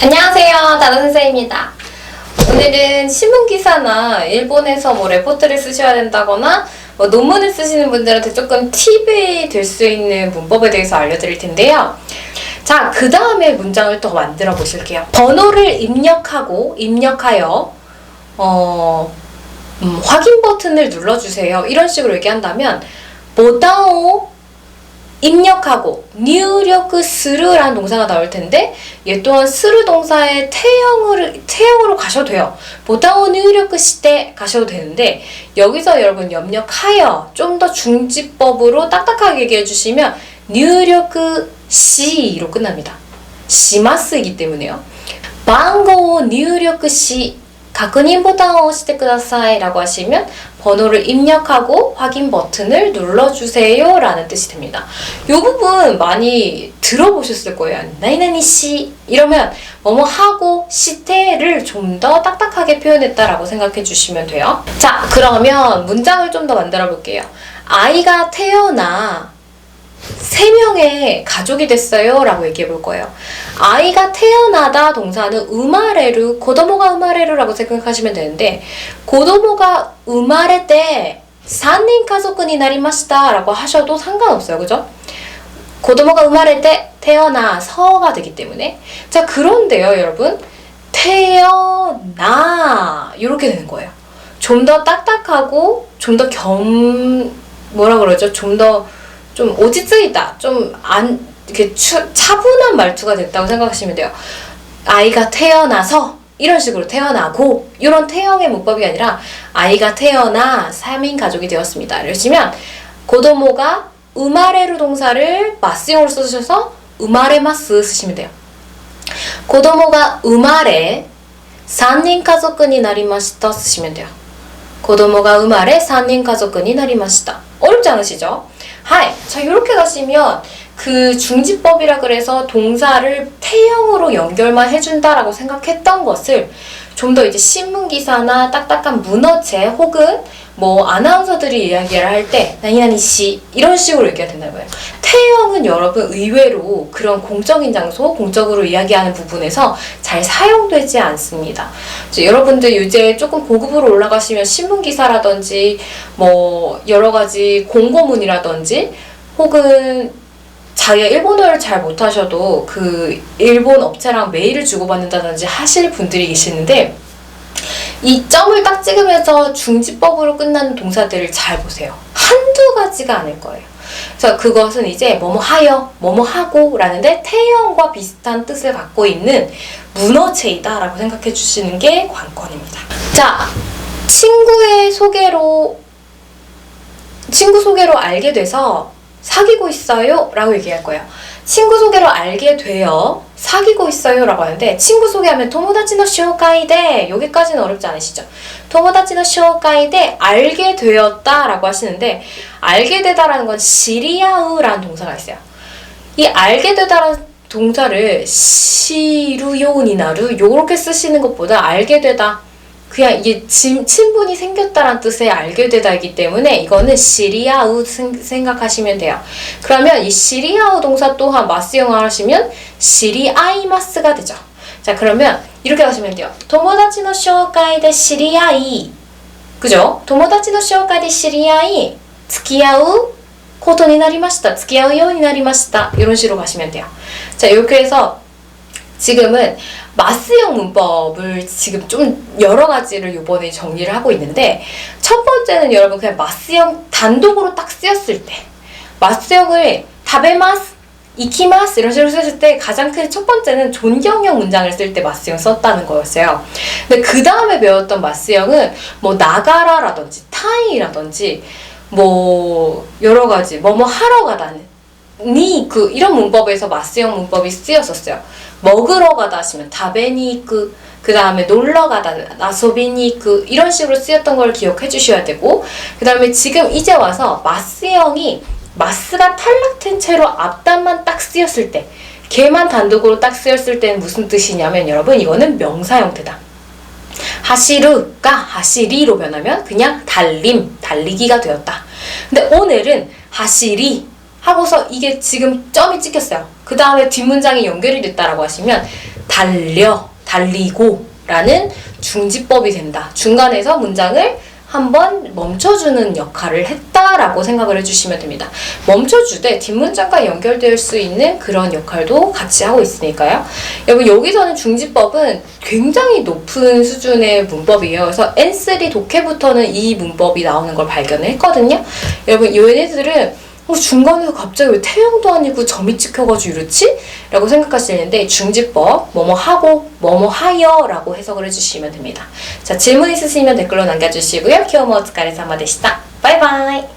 안녕하세요. 다른 선생입니다. 오늘은 신문기사나 일본에서 뭐 레포트를 쓰셔야 된다거나 뭐 논문을 쓰시는 분들한테 조금 팁이 될 수 있는 문법에 대해서 알려드릴 텐데요. 자, 그 다음에 문장을 또 만들어 보실게요. 번호를 입력하고 입력하여 어, 음, 확인 버튼을 눌러주세요. 이런 식으로 얘기한다면 보다오 입력하고入力 する라는 동사가 나올 텐데 얘 또한 する 동사의 태형을 태형으로 가셔도 돼요. 보다오 入力 시대 가셔도 되는데 여기서 여러분 입력하여 좀 더 중지법으로 딱딱하게 얘기해 주시면 入力 시로 끝납니다. 시마스이기 때문에요. 방고 入力 시確認 보단을 押してください라고 하시면 번호를 입력하고 확인 버튼을 눌러주세요 라는 뜻이 됩니다. 이 부분 많이 들어보셨을 거예요. 나이나니 씨 이러면 뭐뭐 하고 시태를 좀 더 딱딱하게 표현했다라고 생각해 주시면 돼요. 자 그러면 문장을 좀 더 만들어 볼게요. 아이가 태어나 세 명의 가족이 됐어요 라고 얘기해 볼 거예요. 아이가 태어나다 동사는 우마레루, 고도모가 우마레루라고 생각하시면 되는데 고도모가 우마레 때 산인 가족이 나리마시다 라고 하셔도 상관없어요. 그죠? 고도모가 우마레 때 태어나 서가 되기 때문에 자 그런데요 여러분 태어나 이렇게 되는 거예요. 좀 더 딱딱하고 좀 더 겸 뭐라 그러죠? 좀더 좀 오지ጽ이다. 좀 안 이렇게 추, 차분한 말투가 됐다고 생각하시면 돼요. 아이가 태어나서 이런 식으로 태어나고 이런 태형의 문법이 아니라 아이가 태어나 3인 가족이 되었습니다. 이러시면 고도모가 우마레루 동사를 마스용으로 쓰셔서 우마레마스 쓰시면 돼요. 고도모가 우마레 3인 가족이 나리마시다 쓰시면 돼요. 고도모가 우마레 3인 가족이 나리마시다. 어렵지 않으시죠? 하이. 자, 이렇게 가시면 그 중지법이라 그래서 동사를 태형으로 연결만 해준다라고 생각했던 것을 좀 더 이제 신문 기사나 딱딱한 문어체 혹은 뭐 아나운서들이 이야기를 할 때 나니나니 씨 이런 식으로 얘기가 된다는 거예요. 태형은 여러분 의외로 그런 공적인 장소, 공적으로 이야기하는 부분에서 잘 사용되지 않습니다. 여러분들 이제 조금 고급으로 올라가시면 신문 기사라든지 뭐 여러 가지 공고문이라든지 혹은 자기가 일본어를 잘 못하셔도 그 일본 업체랑 메일을 주고받는다든지 하실 분들이 계시는데 이 점을 딱 찍으면서 중지법으로 끝나는 동사들을 잘 보세요. 한두 가지가 아닐 거예요. 그래서 그것은 이제 뭐뭐 하여, 뭐뭐 하고 라는데 태형과 비슷한 뜻을 갖고 있는 문어체이다 라고 생각해 주시는 게 관건입니다. 자, 친구의 소개로 친구 소개로 알게 돼서 사귀고 있어요 라고 얘기할 거예요. 친구 소개로 알게 되어 사귀고 있어요 라고 하는데 친구 소개하면 토모다치노 쇼카이데 여기까지는 어렵지 않으시죠? 토모다치노 쇼카이데 알게 되었다 라고 하시는데 알게 되다라는 건 시리아우라는 동사가 있어요. 이 알게 되다라는 동사를 시루요니나루 요렇게 쓰시는 것보다 알게 되다 그냥 이게 친, 친분이 생겼다란 뜻의 알게 되다이기 때문에 이거는 시리아우 생각하시면 돼요. 그러면 이 시리아우 동사 또한 마스형을 하시면 시리아이마스가 되죠. 자 그러면 이렇게 하시면 돼요. 토모다치노 쇼카이데 시리아이 그죠? 토모다치노 쇼카이데 시리아이 付き合うことになりました.付き合うようになりました. 이런 식으로 가시면 돼요. 자 이렇게 해서 지금은 마스형 문법을 지금 좀 여러 가지를 이번에 정리를 하고 있는데 첫 번째는 여러분 그냥 마스형 단독으로 딱 쓰였을 때 마스형을 타베마스 이키마스 이런 식으로 쓰실 때 가장 큰 첫 번째는 존경형 문장을 쓸 때 마스형 썼다는 거였어요. 근데 그 다음에 배웠던 마스형은 뭐 나가라라든지 타이라든지 뭐 여러 가지 뭐뭐 하러 가다는 니그 이런 문법에서 마스형 문법이 쓰였었어요. 먹으러 가다 하시면 다베니그 그 다음에 놀러 가다 나소비니그 이런 식으로 쓰였던 걸 기억해 주셔야 되고 그 다음에 지금 이제 와서 마스형이 마스가 탈락된 채로 앞단만 딱 쓰였을 때 걔만 단독으로 딱 쓰였을 때는 무슨 뜻이냐면 여러분 이거는 명사 형태다. 하시르가 하시리로 변하면 그냥 달림, 달리기가 되었다. 근데 오늘은 하시리 하고서 이게 지금 점이 찍혔어요. 그 다음에 뒷문장이 연결이 됐다라고 하시면 달려, 달리고 라는 중지법이 된다. 중간에서 문장을 한번 멈춰주는 역할을 했다라고 생각을 해주시면 됩니다. 멈춰주되 뒷문장과 연결될 수 있는 그런 역할도 같이 하고 있으니까요. 여러분 여기서는 중지법은 굉장히 높은 수준의 문법이에요. 그래서 N3 독해부터는 이 문법이 나오는 걸 발견을 했거든요. 여러분 얘네들은 어, 중간에서 갑자기 왜 태양도 아니고 점이 찍혀가지고 이렇지? 라고 생각하시는데 중지법 뭐뭐 하고 뭐뭐 하여 라고 해석을 해주시면 됩니다. 자 질문 있으시면 댓글로 남겨주시고요. 키워머 오츠카레사마 되시다. 바이바이